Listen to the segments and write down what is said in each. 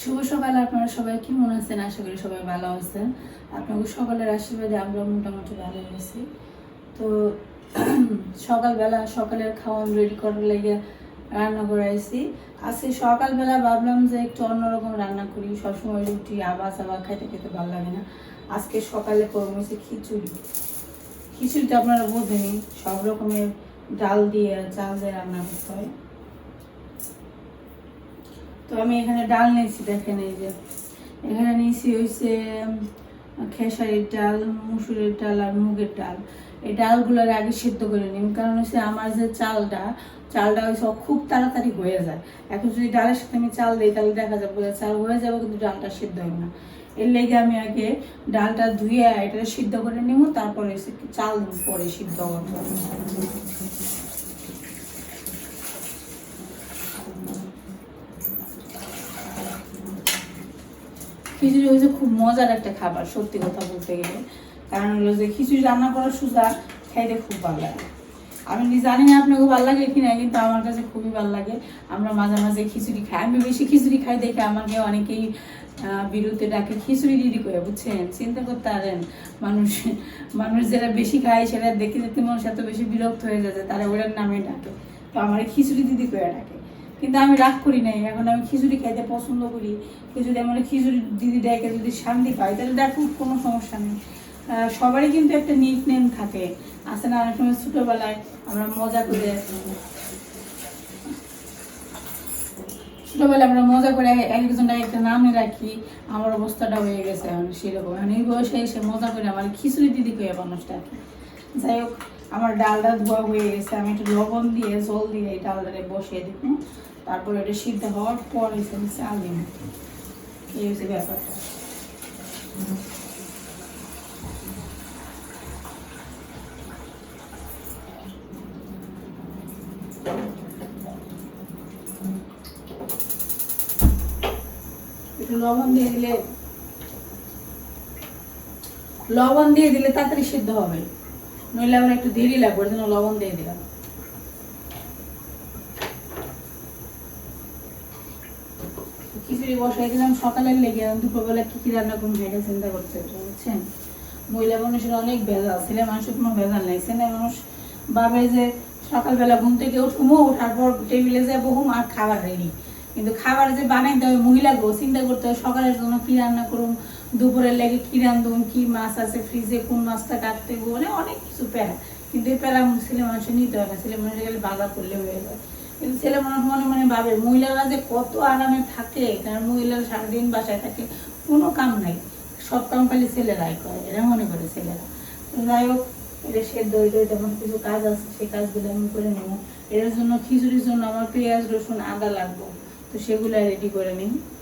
শুভ সকাল আপনারা সবাই। কেমন আছেন আশা করি সবাই ভালো আছেন। আপনাদের সকলের আশীর্বাদে আমরা মোটামুটি ভালো আছি। তো সকালবেলা সকালের খাওয়ান রেডি করার লেগে রান্না করাইছি আজকে সকালবেলা ভাবলাম যে একটু অন্যরকম রান্না করি। সবসময় রুটি আবাস আবার খাইতে খেতে ভালো লাগে না। আজকে সকালে করব হচ্ছে খিচুড়ি। খিচুড়িটা আপনারা বোঝেনি সব রকমের ডাল দিয়ে চাল দিয়ে রান্না করতে হয়। তো আমি এখানে ডাল নিয়েছি, দেখেন এই যে। এখানে নিয়েছি হচ্ছে খেসারির ডাল, মুসুরের ডাল আর মুগের ডাল। এই ডালগুলোর আগে সিদ্ধ করে নিন কারণ হচ্ছে আমার যে চালটা চালটা হচ্ছে খুব তাড়াতাড়ি হয়ে যায়। এখন যদি ডালের সাথে আমি চাল দিই, তাহলে দেখা যাবে চাল হয়ে যাবে, কিন্তু ডালটা সিদ্ধ হবে না। এর লেগে আমি আগে ডালটা ধুয়ে, এটা সিদ্ধ করে নিব তারপরে চাল পরে সিদ্ধ করব। খিচুড়ি হচ্ছে খুব মজার একটা খাবার, সত্যি কথা বলতে গেলে। কারণ হলো যে খিচুড়ি রান্না করার সুজা খাইতে খুব ভালো লাগে। আমি জানি না আপনাকে ভালো লাগে কি না কিন্তু আমার কাছে খুবই ভালো লাগে। আমরা মাঝে মাঝে খিচুড়ি খাই। আমি বেশি খিচুড়ি খাই দেখে আমাকে অনেকেই বিরুদ্ধে ডাকে, খিচুড়ি দিদি করে, বুঝছেন? চিন্তা করতে পারেন, মানুষ মানুষ যারা বেশি খায়, সেটা দেখে দেখতে মানুষ এত বেশি বিরক্ত হয়ে যাচ্ছে তারা ওটার নামে ডাকে। তো আমার খিচুড়ি দিদি করে ডাকে। কিন্তু আমি রাগ করি নাই। এখন আমি খিচুড়ি খাইতে পছন্দ করি। যদি আমার খিচুড়ি দিদি ডেকে যদি শান্তি পাই, তাহলে দেখুন কোনো সমস্যা নেই। সবারই কিন্তু একটা নিক নেম থাকে। না, অনেক সময় ছোটোবেলায় আমরা মজা করে ছোটবেলায় আমরা মজা করে এক একজনটা একটা নামে রাখি, আমার অবস্থাটা হয়ে গেছে এখন সেরকম। এখন এই বয়সে এসে মজা করে আমার খিচুড়ি দিদি কয়ে মানুষটা যাই হোক আমার ডালটা ধোয়া হয়ে গেছে, আমি একটু লবণ দিয়ে, জল দিয়ে এই ডালটাকে বসিয়ে দিব। তারপরে এটা সিদ্ধ হওয়ার পর এসে চাল দিব। এই হচ্ছে ব্যাপারটা। লবণ দিয়ে দিলে, লবণ দিয়ে দিলে তাড়াতাড়ি সিদ্ধ হবে। নইলে আবার একটু দেরি লাগবে, ওর জন্য লবণ দিয়ে দিলাম। খিচুড়ি বসাই দিলাম, সকালের লেগে দুপুরবেলা কি কি রান্না করব এটা চিন্তা করতে বুঝছেন? মহিলা মানুষের অনেক ভেজাল ছেলে মানুষের কোনো ভেজাল নাই, ছেলে মানুষ ভাবে যে সকালবেলা ঘুম থেকে উঠবো ওঠার পর টেবিলে যে বহুম আর খাবার রেডি। কিন্তু খাবার যে বানাইতে হবে, মহিলাকেও চিন্তা করতে হয় সকালের জন্য কি রান্না করুম দুপুরের লেগে কি রান্ধুম, কি মাছ আছে ফ্রিজে কোন মাছটা কাটতে মানে অনেক কিছু প্যারা। কিন্তু এই প্যারা ছেলে মানুষের নিতে হয় না। ছেলে মানুষের গেলে বাজার করলে হয়ে যায়। কিন্তু ছেলে মানুষ মনে মনে ভাবে, মহিলারা যে কত আরামে থাকে, কারণ মহিলারা সারাদিন বাসায় থাকে, কোনো কাম নাই। সব কাম খালি ছেলেরাই করে, এরা মনে করে ছেলেরা। যাই হোক, এটা সেদ্ধ হইতে আমার কিছু কাজ আছে সেই কাজগুলো আমি করে নেব। এর জন্য খিচুড়ির জন্য আমার পেঁয়াজ, রসুন, আদা লাগবে। তো সেগুলো রেডি করে নিই।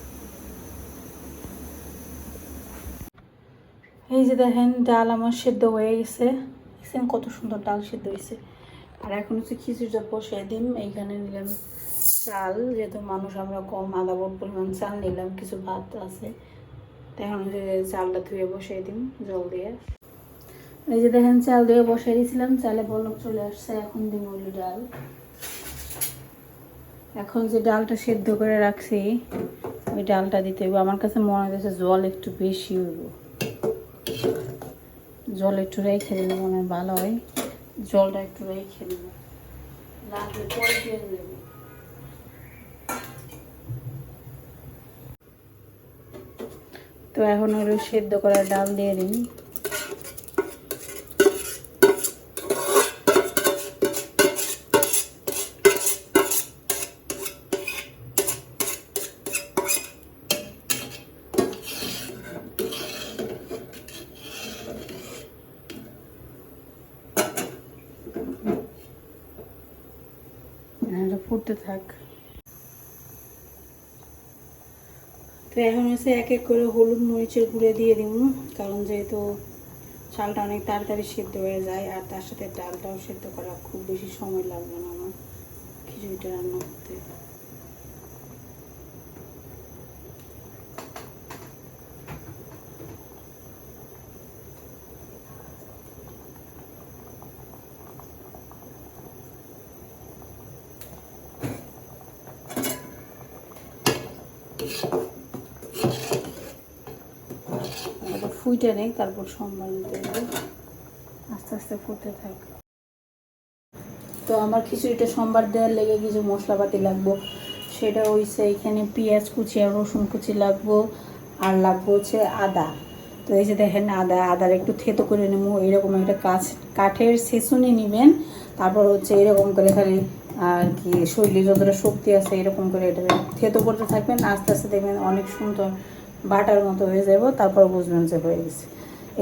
এই যে দেখেন, ডাল আমার সেদ্ধ হয়ে গেছে। দেখছেন কত সুন্দর ডাল সেদ্ধ হয়েছে। আর এখন হচ্ছে খিচুড়িটা বসিয়ে দিন এইখানে নিলাম চাল। যেহেতু মানুষ আমরা কম বট পরিমাণ চাল নিলাম, কিছু ভাত আছে। এখন হচ্ছে চালটা ধুয়ে বসিয়ে দিন জল দিয়ে। এই যে দেখেন, চাল দিয়ে বসিয়ে দিয়েছিলাম। চালে বলক চলে আসছে, এখন দিন হলো ডাল। এখন যে ডালটা সেদ্ধ করে রাখছি, ওই ডালটা দিতে হবে আমার কাছে মনে হচ্ছে জল একটু বেশি হইব। জল একটু রেখে দিলে মনে হয় ভালো হয়। জলটা একটু রেখে দিব। লাগলে তো এখন হলো সেদ্ধ করা ডাল দিয়ে দিন। ফুটতে থাক। তো এখন হচ্ছে এক এক করে হলুদ মরিচের গুঁড়ে দিয়ে দিব, কারণ যেহেতু চালটা অনেক তাড়াতাড়ি সেদ্ধ হয়ে যায়, আর তার সাথে ডালটাও সেদ্ধ করা খুব বেশি সময় লাগবে না আমার খিচুড়িটা রান্না করতে। ফুইটে নেই, তারপর সম্মান দিতে হবে আস্তে আস্তে ফুটতে থাক। তো আমার খিচুড়িটা সোমবার দেওয়ার লেগে কিছু মশলাপাতি লাগবো। সেটা হইছে এখানে পেঁয়াজ কুচি আর রসুন কুচি লাগবো, আর লাগবো হচ্ছে আদা। তো এই যে দেখেন আদা, আদার একটু থেতো করে নেব, এরকম একটা কাছ, কাঠের ছেঁচুনি নেবেন, তারপর হচ্ছে এরকম করে খালি আর কি শরীরে যতটা শক্তি আছে এরকম করে এটা থেতো করতে থাকবেন। আস্তে আস্তে দেখবেন অনেক সুন্দর বাটার মতো হয়ে যাব তারপর বুঝবেন যে হয়ে গেছে।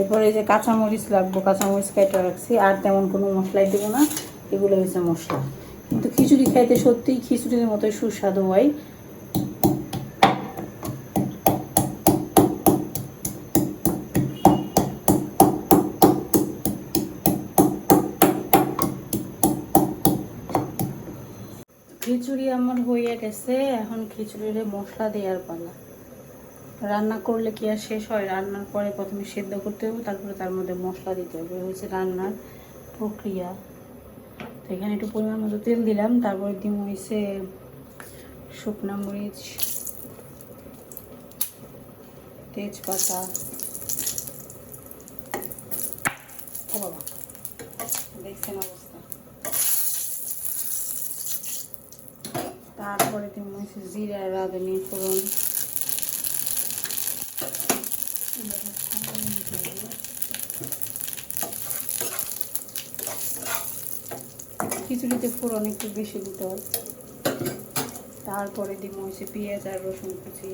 এরপরে যে কাঁচামরিচ লাগবো, কাঁচামরিচ কেটে রাখছি, আর তেমন কোনো মশলাই দেবো না, এগুলো হয়েছে মশলা। কিন্তু খিচুড়ি খাইতে সত্যিই খিচুড়ির মতোই সুস্বাদু হয়। খিচুড়ি আমার হয়ে গেছে, এখন খিচুড়ির মশলা দেওয়ার পালা। রান্না করলে কি আর শেষ হয়? রান্নার পরে প্রথমে সেদ্ধ করতে হবে, তারপরে তার মধ্যে মশলা দিতে হবে। হচ্ছে রান্নার প্রক্রিয়া। তো এখানে একটু পরিমাণ মতো তেল দিলাম, তারপরে দিম হয়েছে শুকনা মরিচ, তেজপাতা। ও বাবা, দেখছেন অবস্থা। তারপরে দিম হয়েছে জিরা রাঁধুনি ফোড়ন। খিচুড়িতে ফোড়ন একটু বেশি দিতে হয় তারপরে দিব হচ্ছে পেঁয়াজ আর রসুন কুচি।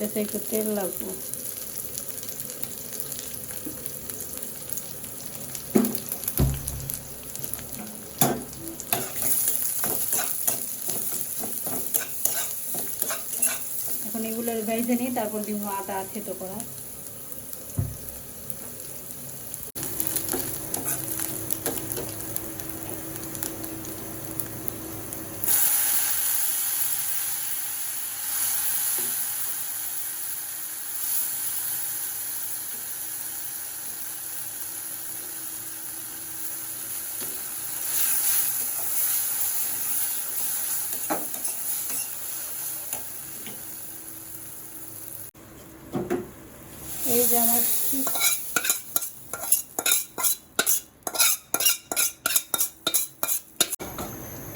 দেখে একটু তেল লাগবো। এখন এগুলোর ভেজে নিই তারপর দিব আদা থেতো করা এই যে আমার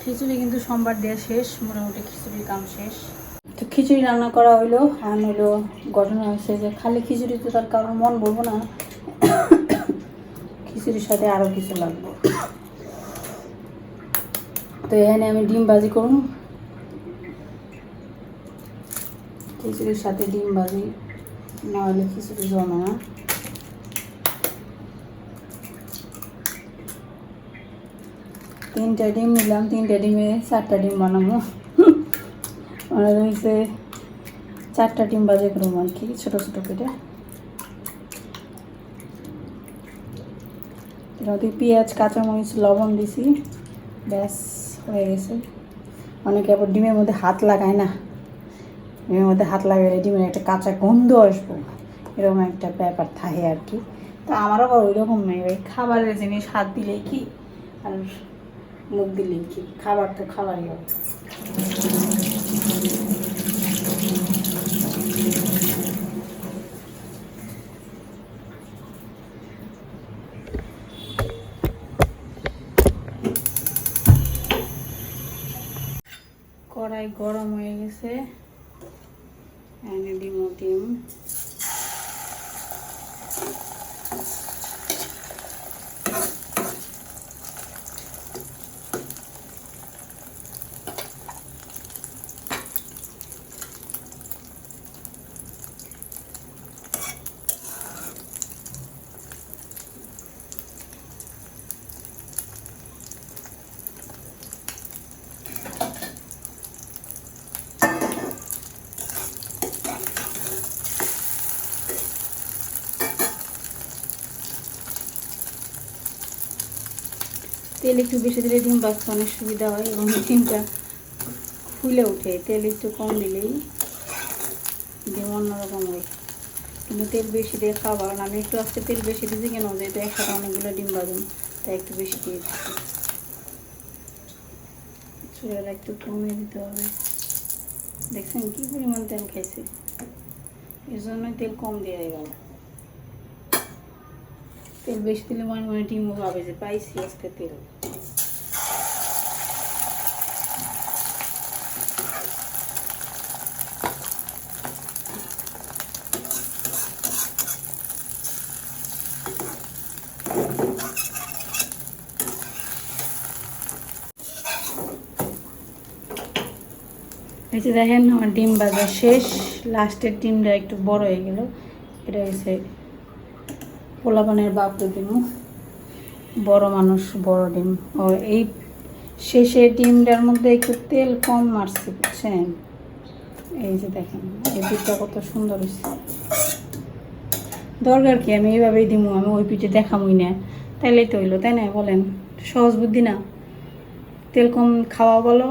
খিচুড়ি কিন্তু সোমবার দেওয়া শেষ, মোটামুটি খিচুড়ির কাম শেষ। তো খিচুড়ি রান্না করা হইল, আর হইল ঘটনা হয়েছে যে খালি খিচুড়ি তো তার কারোর মন বলব না। খিচুড়ির সাথে আরও কিছু লাগবে। তো এখানে আমি ডিম ভাজি করুন খিচুড়ির সাথে ডিম ভাজি। না হলে খিচুড়ি জমে না তিনটা ডিম নিলাম তিনটা ডিমে চারটা ডিম বানাবো মনে হয়েছে চারটা ডিম বাজে করব আর কি ছোটো ছোটো কেটে এটাতে পেঁয়াজ কাঁচামরিচ লবণ দিছি ব্যাস হয়ে গেছে অনেকে আবার ডিমের মধ্যে হাত লাগায় না ডিমের মধ্যে হাত লাগালে ডিমের একটা কাঁচা গন্ধ আসব। এরকম একটা ব্যাপার থাকে আর কি। তো আমার আবার ওই রকম নেই ওই খাবারের জিনিস হাত দিলেই কি আর মুখ দিলেই কি? খাবার তো খাবারই হবে। কড়াই গরম হয়ে গেছে। এনে ডিম ডিম তেল একটু বেশি দিলে ডিম বাঁচতে অনেক সুবিধা হয় এবং ডিমটা ফুলে ওঠে। তেল একটু কম দিলেই ডিম অন্যরকম হয়। কিন্তু তেল বেশি দিয়ে কারণ আমি একটু আজকে তেল বেশি দিয়েছি কেন? যেহেতু একসাথে অনেকগুলো ডিম বাজুন তাই একটু বেশি দিয়ে দিচ্ছি। চুলাটা একটু কমিয়ে দিতে হবে। দেখছেন কি পরিমাণ তেল খাইছে? এর জন্য তেল কম দিয়ে গেল তেল বেশি দিলে মনে মনে ডিমও পাবে যে পাইছি আজকে তেল। এই যে দেখেন, আমার ডিম বাজার শেষ। লাস্টের ডিমটা একটু বড় হয়ে গেল। এটা হচ্ছে পোলাপানের বাপরে ডিম। বড় মানুষ, বড় ডিম। ও, এই শেষে ডিমটার মধ্যে একটু তেল কম মারছে, বুঝছেন? এই যে দেখেন, এই পিঠটা কত সুন্দর হয়েছে। দরকার কি? আমি এইভাবেই দিমু, আমি ওই পিঠে দেখামই না। তাইলেই তো হইল, তাই না? বলেন, সহজ বুদ্ধি না? তেল কম খাওয়া বলো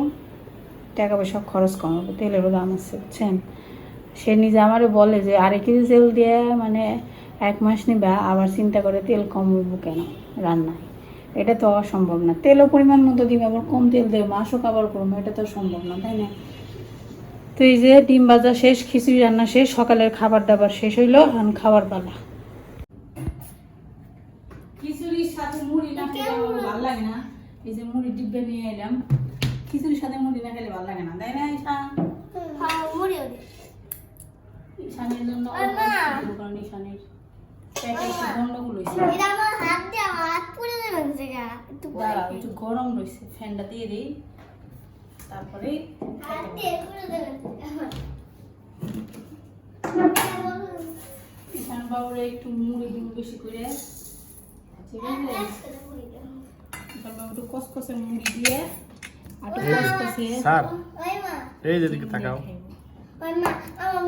টাকা পয়সা খরচ কম হবে, তেলেরও দাম আছে, বুঝছেন? সে নিজে আমারও বলে যে আরেক কেজি তেল দিয়ে মানে এক মাস নিবা, আবার চিন্তা করে তেল কম হইব কেন রান্নায়? এটা তো অসম্ভব না। তেলও পরিমাণ মতো দিবে, আবার কম তেল দেবে মাসও কাবার করব, এটা তো সম্ভব না, তাই না? তো এই যে ডিম ভাজা শেষ, খিচুড়ি রান্না শেষ, সকালের খাবার দাবার শেষ হইল, এখন খাবার পালা। খিচুড়ির সাথে মুড়ি না ভালো লাগে না। এই যে মুড়ি ডিব্বে নিয়ে এলাম। খিচুড়ির সাথে মুড়ি না খেলে ভালো লাগে না তাই না ঈশান হ্যাঁ ঈশানের জন্য ঈশানের গরম রয়েছে ফ্যানটা দিয়ে দিই। তারপরে ঈশান বাবুরে একটু মুড়ি দিব বেশি করে। ঠিক আছে ঈশান বাবু একটু কসকসে মুড়ি দিয়ে স্যার এই যেদিকে তাকাও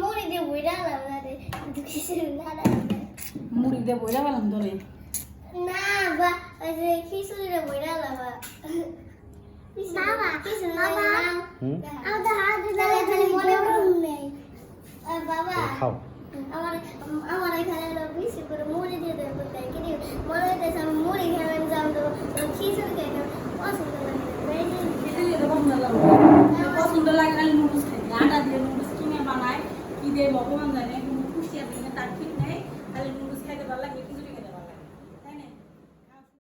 মুড়ি দিয়ে বুড়া লাগবে রে কিছু না লাগবে মুড়ি দিয়ে বইলা পেলাম ধরে না বা হাত দিয়ে খালি মনে পড়ুন নেই ওই বাবা খাও আমার আমার এখানে লোক বেশি করে মুড়ি দিয়ে দেবে কোথায় কি মনে হইতেছে আমি মুড়ি খেলাম যাম তো খিচুড়ি খালি নুডলস খেতে আটা দিয়ে নুডলস কিনে বানায় কি দিয়ে ভগবান জানে